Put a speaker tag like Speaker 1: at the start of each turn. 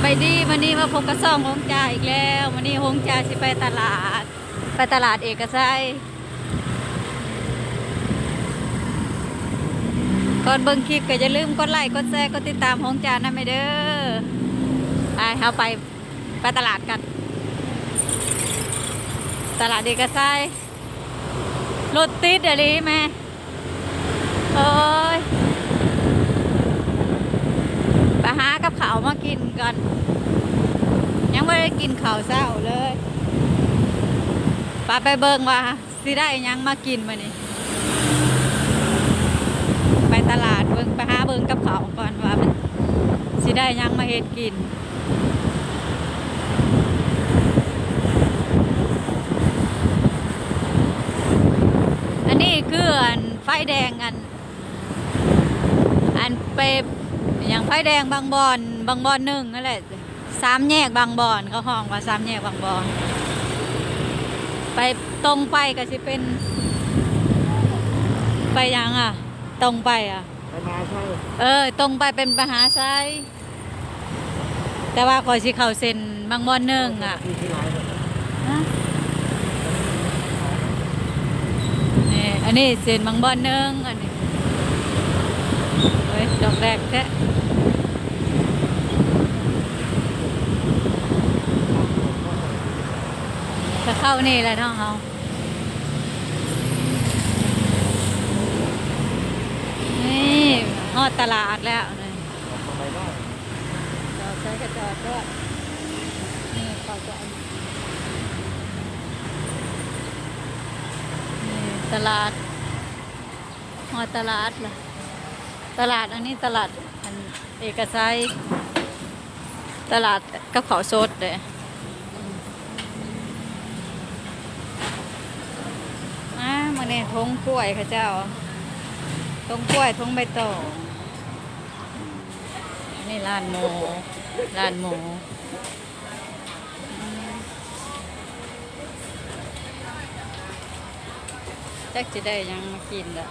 Speaker 1: ไปดีวันนี้มาพบกับซ่องหงจ่าอีกแล้ววันนี้หงจ่าสิไปตลาด ไปตลาดเอกชัยก่อนเบิ่งคลิปก็อย่าลืมกดไลค์กดแชร์กดติดตามหงจ่านะไม่เด้อไปเฮาไปไปตลาดกัน ตลาดเอกชัยรถติดเดี๋ยวนี้แม่โอ้ย ไปหากับข้าวมา กินกัน ยังไม่ได้กินข้าวเช้าเลยไปไปเบิ่งว่าสิได้ยังมากินมานี่ไปตลาดเบิ่งไปหาเบิ่งกับข้าก่อนว่ามันสิได้ยังมาเฮ็ดกินอันนี้คืออันไฟแดงอัน อันไป อย่างไฟแดงบางบอนบางบอนหนึ่งนั่นแหละสามแยกบางบอนเขาห้องว่าสามแยกบางบอน ไปตรงไปก็สิเป็น ไปยังอะ ตรงไปอะ
Speaker 2: ไปมาใช่
Speaker 1: เออ ตรงไปเป็นมหาไซแต่ว่าขอยสิเข้าเส้นบางบอนหนึ่งอะ
Speaker 2: ที่ที่ร้านเนี่ย
Speaker 1: ฮะนี่อันนี้เส้นบางบอนหนึ่งอันนี้ เฮ้ยดอกแรกแท้จะเข้านี่แหละน้องเขานี่ฮอดตลาดแล้วนี่
Speaker 2: ทำไมได้
Speaker 1: จอดใช้กระจอดด้วยนี่เขาจะเอานี่ตลาดฮอดตลาดเล่ะ ตลาดอันนี้ตลาดอันเอกชัยตลาดกับเขาสดเลยอ่ามาเนี่ยทงกล้วยค่ะเจ้าทงกล้วยทงใบตองนี่ร้านหมูร้านหมูอืมจักจะได้ยังมากินละ